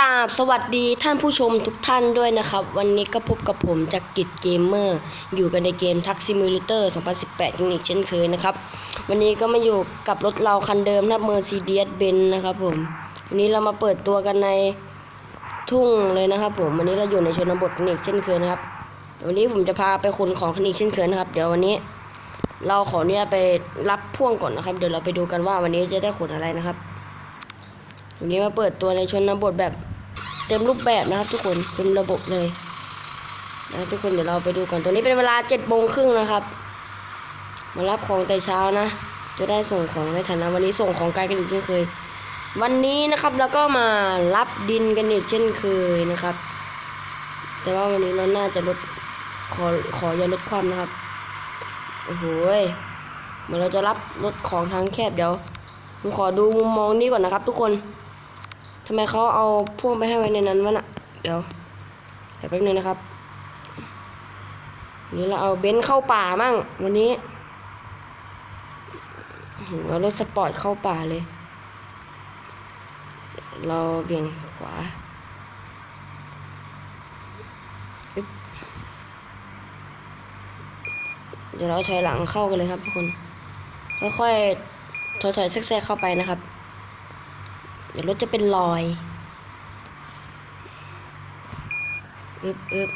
ราบสวัสดีท่านผู้ชมทุกท่านด้วยนะครับ วันนี้ก็พบกับผมจากกิจเกมเมอร์อยู่กันในเกมทักซิมูเลเตอร์2018กันอีกเช่นเคยนะครับ วันนี้ก็มาอยู่กับรถเราคันเดิมนะ Mercedes Benz นะครับผม วันนี้เรามาเปิดตัวกันในทุ่งเลยนะครับผม วันนี้เราอยู่ในชนบทกันอีกเช่นเคยนะครับ วันนี้ผมจะพาไปขนของกันอีกเช่นเคยนะครับ เดี๋ยววันนี้ เราขออนุญาตไปรับพ่วงก่อนนะครับ เดี๋ยวเราไปดูกันว่าวันนี้จะได้ขนอะไรนะครับวันนี้มาเปิดตัวในชนบทแบบ เต็มรูปแบบนะครับ ทุกคนเป็นระบบเลยนะทุกคนเดี๋ยวเราไปดูก่อนตัวนี้เป็นเวลาเจ็ดโมงครึ่งนะครับ มารับของแต่เช้านะ จะได้ส่งของในฐานะวันนี้ส่งของไกลกันอีกเช่นเคย วันนี้นะครับแล้วก็มารับดินกันอีกเช่นเคยนะครับ แต่ว่าวันนี้เราน่าจะลดขอขออย่าลดความนะครับโอ้โหเหมือนเราจะรับรถของทางแคบเดี๋ยวผมขอดูมุมมองนี้ก่อนนะครับ ทุกคนำไมเขาเอาพ่วงไปให้ไว้ในนั้นวะน่ะ เดี๋ยวเดี๋ยวแป๊บนึงนะครับนนี้เราเอาเบนซ์เข้าป่ามั่งวันนี้อื้อหือเอารถสปอร์ตเข้าป่าเลย เราเบี่ยงขวาเดี๋ยวเราถอยหลังเข้ากันเลยครับทุกคน ค่อยๆถอยๆแทรกๆเข้าไปนะครับ เดี๋ยวรถจะเป็นรอยอึบอึบ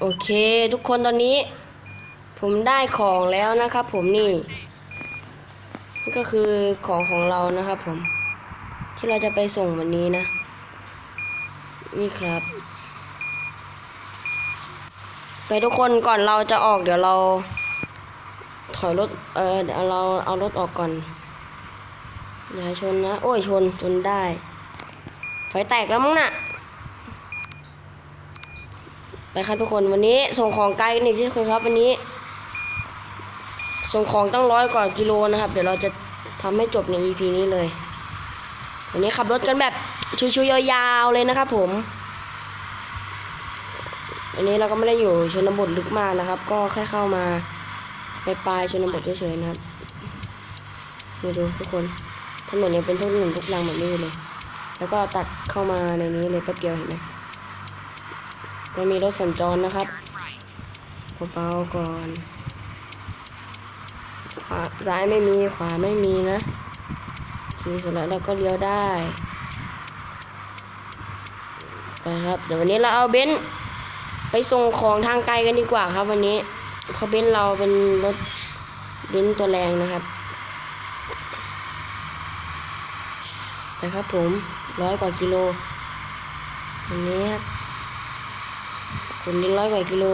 โอเค ทุกคนตอนนี้ ผมได้ของแล้วนะครับผมนี่นี่ก็คือของของเรานะครับผม ที่เราจะไปส่งวันนี้นะ นี่ครับ ไปทุกคนก่อนเราจะออกเดี๋ยวเรา ถอยรถ เออเดี๋ยวเราเอารถออกก่อนอย่าชนนะ โอ้ยชนชนได้ไฟแตกแล้วมั้งน่ะไปครับทุกคนวันนี้ส่งของไกลกันอีกที่เคยครับวันนี้ ส่งของตั้งร้อยกว่ากิโลนะครับ เดี๋ยวเราจะทำให้จบใน EP นี้เลย วันนี้ขับรถกันแบบชิวๆยาวๆเลยนะครับผม อันนี้เราก็ไม่ได้อยู่ชนบทลึกมากนะครับ ก็แค่เข้ามาไปปลายชนบทเฉยๆนะครับดูดูทุกคนถนนยังเป็นทุกหนุนทุกรังแบบนี้เลย แล้วก็ตัดเข้ามาในนี้เลยแป๊บเดียวเห็นไหมก็มีรถสัญจรนะครับเบาๆก่อนขวาซ้ายไม่มีขวาไม่มีนะขี่เสร็จแล้วเราก็เลี้ยวได้ไปครับ เดี๋ยววันนี้เราเอาเบนซ์ ไปส่งของทางไกลกันดีกว่าครับวันนี้เพราะเบนเราเป็นรถเบนตัวแรงนะครับไปครับผมร้อยกว่ากิโลอันนี้ครับคุณดินร้อยกว่ากิโล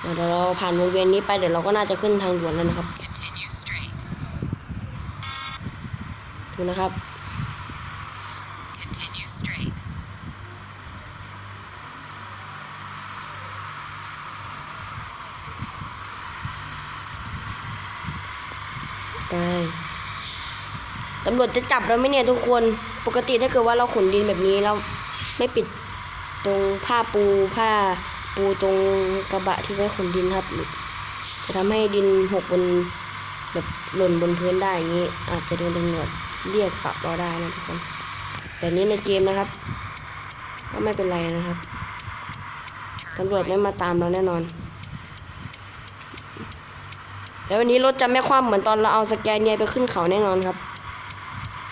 เดี๋ยวเราผ่านวงเวียนนี้ไปเดี๋ยวเราก็น่าจะขึ้นทางด่วนแล้วนะครับดูนะครับ Continue straight. ไปตำรวจจะจับเราไหมเนี่ยทุกคน ปกติถ้าเกิดว่าเราขนดินแบบนี้เราไม่ปิดตรงผ้าปูผ้าปูตรงกระบะที่ไว้ขนดินครับ จะทำให้ดินหกบนแบบหล่นบนพื้นได้อย่างนี้ อาจจะโดนตำรวจเรียกปรับเราได้นะทุกคน แต่นี้ในเกมนะครับ ก็ไม่เป็นไรนะครับตำรวจไม่มาตามเราแน่นอน แล้ววันนี้รถจะไม่คว่ำเหมือนตอนเราเอาสแกนเนียไปขึ้นเขาแน่นอนครับ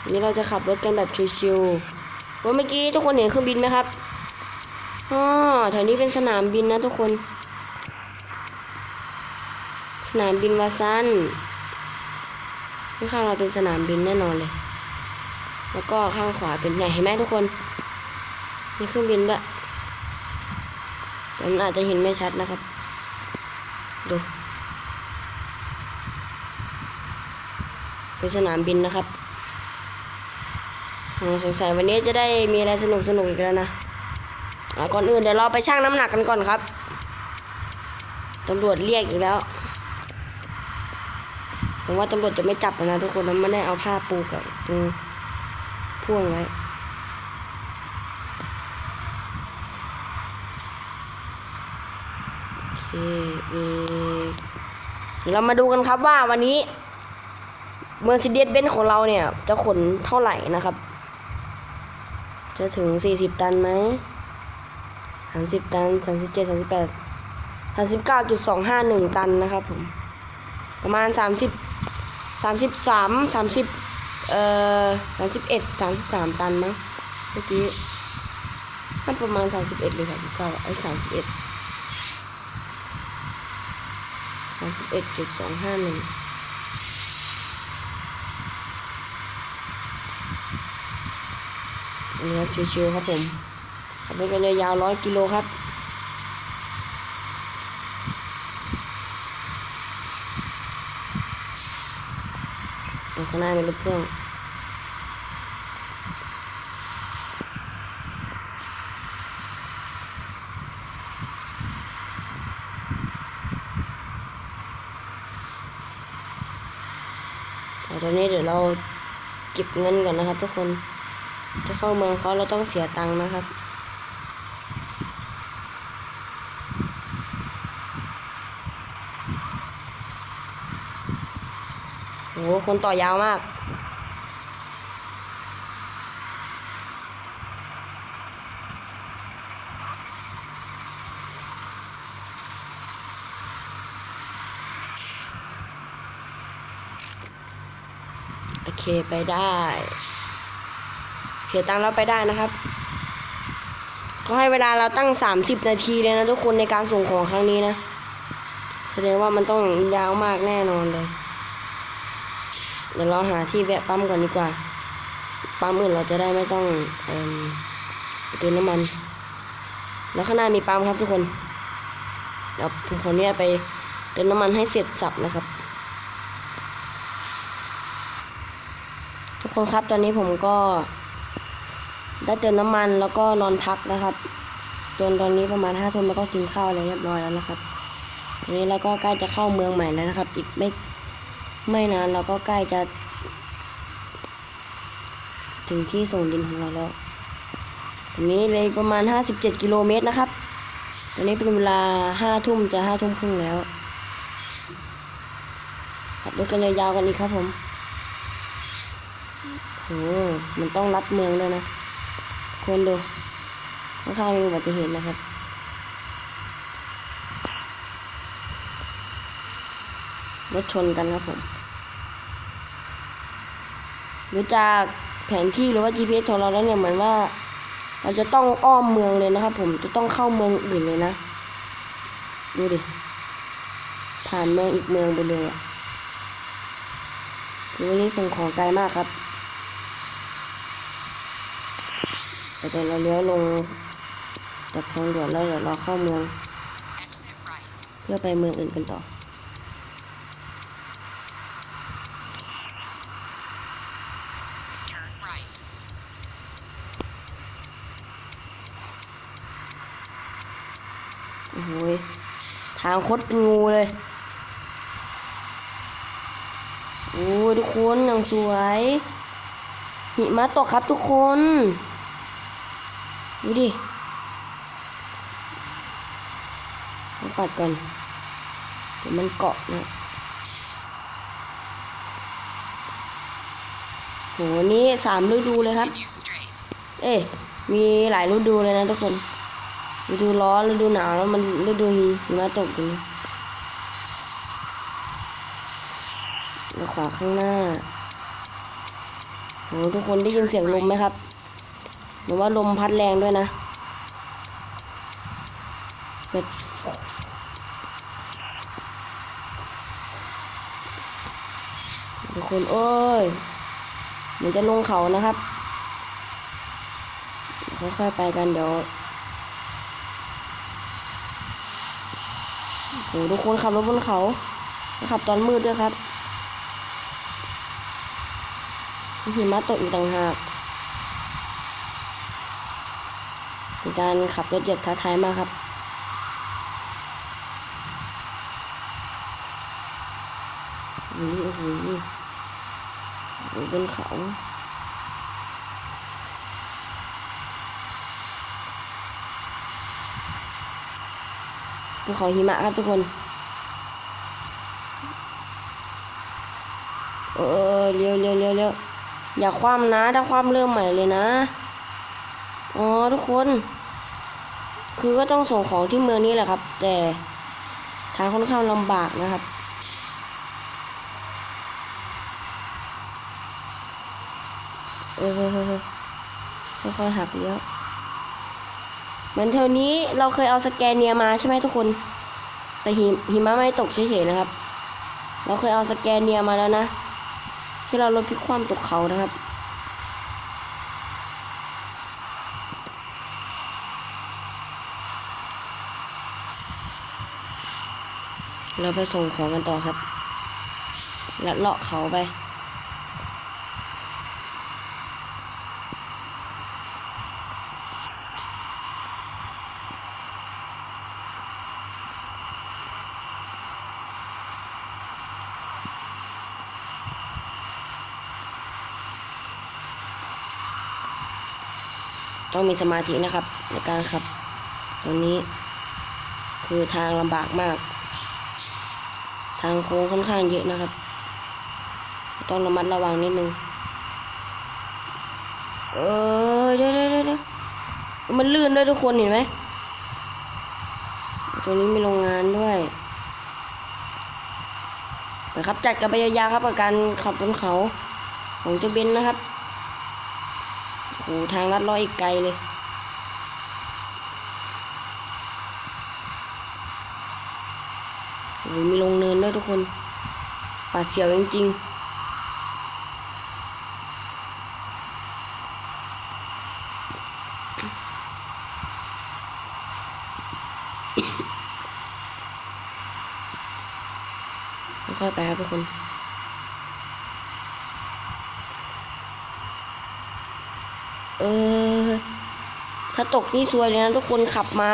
นนี้เราจะขับรถกันแบบชิวๆว่าเมื่อกี้ทุกคนเห็นเครื่องบินไหมครับอ๋อแถวนี้เป็นสนามบินนะทุกคน สนามบินวาซันข้างเราเป็นสนามบินแน่นอนเลย แล้วก็ข้างขวาเป็นใหญ่เห็นไหมทุกคน มีเครื่องบินด้วยแต่มันอาจจะเห็นไม่ชัดนะครับ ดู เป็นสนามบินนะครับ สงสัยวันนี้จะได้มีอะไรสนุกสนุกๆอีกแล้วนะก่อนอื่นเดี๋ยวเราไปชั่งน้ำหนักกันก่อนครับตำรวจเรียกอีกแล้วผมว่าตำรวจจะไม่จับนะทุกคนแล้วไม่ได้เอาผ้าปูกับตรงพ่วงไว้โอเคเบรกดี๋ยวเรามาดูกันครับว่าวันนี้ Mercedes Benz ของเราเนี่ย จะขนเท่าไหร่นะครับ จะถึง 40 ตันไหม 30 ตัน 37 38 39.251 ตันนะครับผม ประมาณ 30 33 30 เอ่อ 31 33 ตันมั้งเมื่อกี้น่าประมาณ 31หรือ39ไอ้31 31.251 นนี้ครับชิวๆครับผมขับรถกันยาวๆร้อยกิโลครับข้างหน้าเป็นรถเครื่องแต่ตอนนี้เดี๋ยวเราเก็บเงินก่อนนะครับทุกคน จะเข้าเมืองเขาเราต้องเสียตังค์นะครับ โห คนต่อยาวมากโอเค ไปได้ เสียตังค์แล้วไปได้นะครับเขาให้เวลาเราตั้ง 30 นาทีเลยนะทุกคนในการส่งของครั้งนี้นะ แสดงว่ามันต้องยาวมากแน่นอนเลย เดี๋ยวเราหาที่แวะปั๊มก่อนดีกว่า ปั๊มอื่นเราจะได้ไม่ต้องเอิ่มไปเติมน้ำมัน แล้วข้างหน้ามีปั๊มครับทุกคนเดี๋ยวผมขอเนี่ยไปเติมน้ำมันให้เสร็จสับนะครับ ทุกคนครับตอนนี้ผมก็ ได้เติมน้ำมันแล้วก็นอนพักนะครับ จนตอนนี้ประมาณห้าทุ่มแล้วก็กินข้าวอะไรเรียบร้อยแล้วนะครับตอนนี้เราก็ใกล้จะเข้าเมืองใหม่แล้วนะครับ อีกไม่ไม่นานเราก็ใกล้จะ ถึงที่ส่งดินของเราแล้วตอนนี้เลยประมาณ 57 กิโลเมตรนะครับ ตอนนี้เป็นเวลาห้าทุ่มจะห้าทุ่มครึ่งแล้วขับรถกันยาวๆกันอีกครับผมโอ้มันต้องลัดเมืองด้วยนะ คนดูข้างๆมีอุบัติเหตุนะครับรถชนกันครับผมดูจากแผนที่หรือว่า GPS ของเราแล้วเนี่ยเหมือนว่า เราจะต้องอ้อมเมืองเลยนะครับ ผมจะต้องเข้าเมืองอื่นเลยนะ ดูดิ ผ่านเมืองอีกเมืองไปเลยอะคือวันนี้ส่งของไกลมากครับ แต่ เดี๋ยวเราเลี้ยวลงจากทางด่วนแล้วเดี๋ยวเราเข้าเมือง เพื่อไปเมืองอื่นกันต่อโอ้โหทางคดเป็นงูเลยโอ้ยทุกคนอย่างสวยหิมะตกครับทุกคน ดูดิต้องปัดก่อนเดี๋ยวมันเกาะนะโหนี่สามฤดูเลยครับ เอ้มีหลายฤดูเลยนะทุกคนฤดูร้อนฤดูหนาวแล้วมันฤดูหิมะตกอยู่นะแล้ขวาข้างหน้าโหทุกคนได้ยินเสียงลมไหมครับ หรือนว่าลมพัดแรงด้วยนะแบบทุกคนเอ้ยเดี๋ยวจะลงเขานะครับค่อยๆไปกันเดี๋ยวโหทุกคนขับรถบนเขาขับตอนมืดด้วยครับมีหิมะตกอีกต่างหาก เป็นการขับรถเหยียบท้าทายมากครับโอ้โหโอ้โหโอ้โหบนเขาภูเขาหิมะครับทุกคน เออเร็วเร็วเร็วเร็วอย่าคว่ำนะ ถ้าคว่ำเริ่มใหม่เลยนะ อ๋อทุกคน คือก็ต้องส่งของที่เมืองนี้แหละครับ แต่ทางค่อนข้างลำบากนะครับ เออค่อยๆหักเลี้ยวเหมือนเท่านี้เราเคยเอาสแกนเนียมาใช่ไหมทุกคน แต่หิมหิมะไม่ตกเฉยๆนะครับ เราเคยเอาสแกนเนียมาแล้วนะ ที่เราลดพิกความตกเขานะครับ เราไปส่งของกันต่อครับ แลัดเลาะเขาไป ต้องมีสมาธินะครับในการขับ ตรงนี้คือทางลำบากมาก ทางโค้งค่อนข้างเยอะนะครับ ต้องระมัดระวังนิดนึง เออเดี๋ยวเดี๋ยวเดี๋ยวมันลื่นด้วยทุกคนเห็นไหม ตัวนี้มีโรงงานด้วยนะครับจัดกันไปยาวๆครับกับการขับบนเขาของเจ้าเบนนะครับโหทางลัดเลอยอีกไกลเลย โอ้ย มีลงเนินด้วยทุกคนปาดเสียวจริงๆค่อยไปครับทุกคน เออ ถ้าตกนี่ซวยเลยนะทุกคนขับมา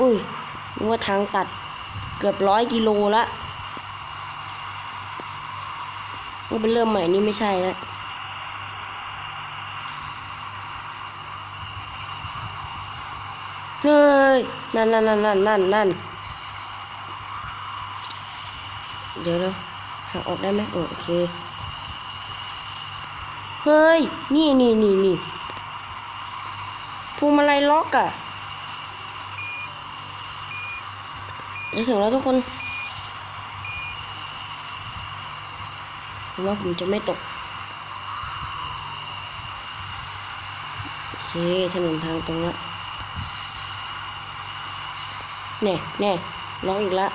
อุ้ยนึกว่าทางตัด เกือบร้อยกิโลละว่าเป็นเริ่มใหม่นี่ไม่ใช่แล้วเฮ้ยนั่นนั่นนั่นนั่นนั่นนั่นเดี๋ยวเราหักออกได้ไหมโอเค เฮ้ย นี่นี่นี่นี่พวงมาลัยล็อกอะ จะถึงแล้วทุกคนว่าผมจะไม่ตก โอเค ถนนทางตรงละแน่แน่ล็อกอีกละ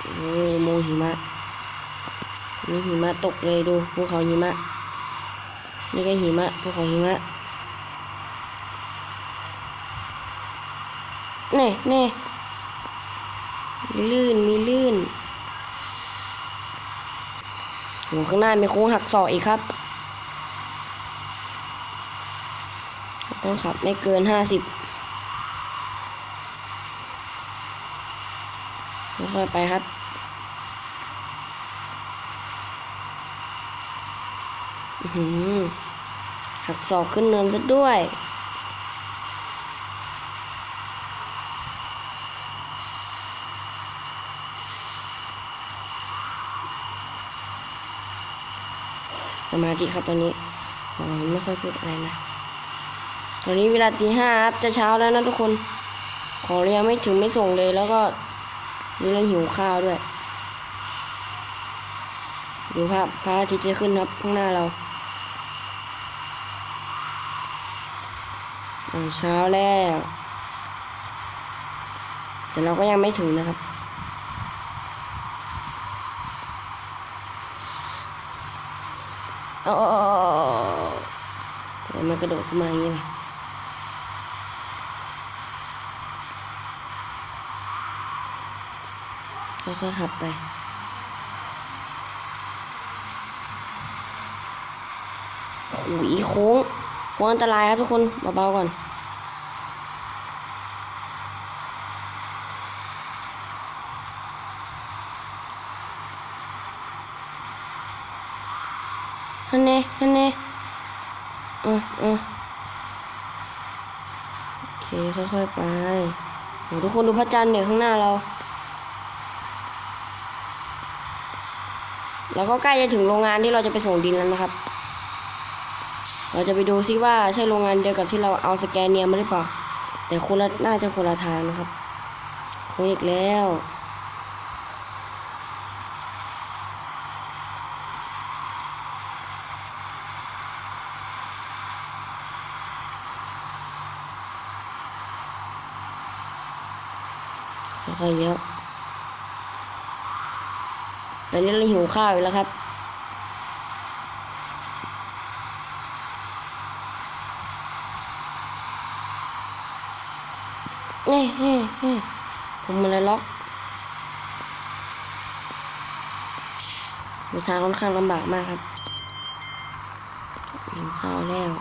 โอ้โมหิมะนี่หิมะตกเลยดูภูเขาหิมะ นี่ก็หิมะภูเขาหิมะแน่แน่ลื่นมีลื่นโหข้างหน้ามีโค้งหักศอกอีกครับ ต้องขับไม่เกินห้าสิบค่อยไปครับ อื้อ หือหักศอกขึ้นเนินซะด้วย สมาธิครับตอนนี้ขอไม่ค่อยพูดอะไรนะ ตอนนี้เวลาตีห้าครับจะเช้าแล้วนะทุกคน ของเรายังไม่ถึงไม่ส่งเลยแล้วก็นี่เราหิวข้าวด้วยดูภาพพระอาทิตย์จะขึ้นครับข้างหน้าเรา อ่าเช้าแล้ว แต่เราก็ยังไม่ถึงนะครับเอาเอาเอาเอาเอาทำไมมันกระโดดขึ้นมาอย่างนี้ล่ะค่อยๆขับไปโอ้ยโค้ง โค้งอันตรายครับทุกคนเบาๆก่อน ฮันเน่ฮันเน่อืออือโอเค ค่อยๆไปโหทุกคนดูพระจันทร์เนี่ยข้างหน้าเรา แล้วก็ใกล้จะถึงโรงงานที่เราจะไปส่งดินแล้วนะครับ เราจะไปดูซิว่าใช่โรงงานเดียวกับที่เราเอาสแกนเนียมาหรือเปล่า แต่คนละน่าจะคนละทางนะครับโค้งอีกแล้ว ค่อยๆเลี้ยวตอนนี้เราหิวข้าวอีกแล้วครับ เฮ้เฮ้เฮ้ผมมันเลยล็อกดูทางค่อนข้างลำบากมากครับหิวข้าวแล้ว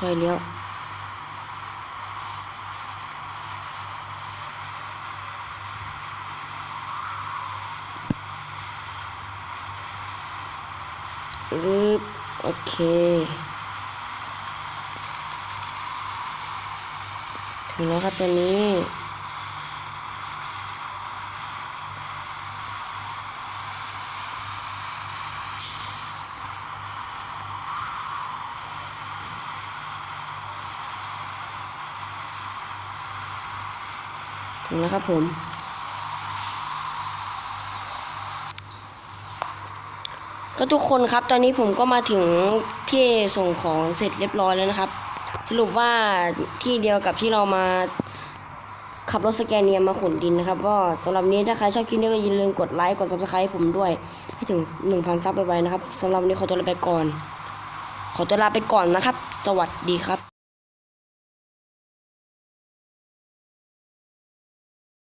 ค่อยเลี้ยว อึบโอเค ถึงแล้วครับตอนนี้ถึงแล้วครับผม ก็ทุกคนครับตอนนี้ผมก็มาถึงที่ส่งของเสร็จเรียบร้อยแล้วนะครับ สรุปว่าที่เดียวกับที่เรามาขับรถสแกนเนียมาขนดินนะครับก็สำหรับนี้ถ้าใครชอบคลิปนี้ก็อย่าลืมกดไลค์กด subscribe ให้ผมด้วย ให้ถึง 1,000 ซับไปไวๆนะครับสำหรับวันนี้ขอตัวลาไปก่อน ขอตัวลาไปก่อนนะครับ สวัสดีครับ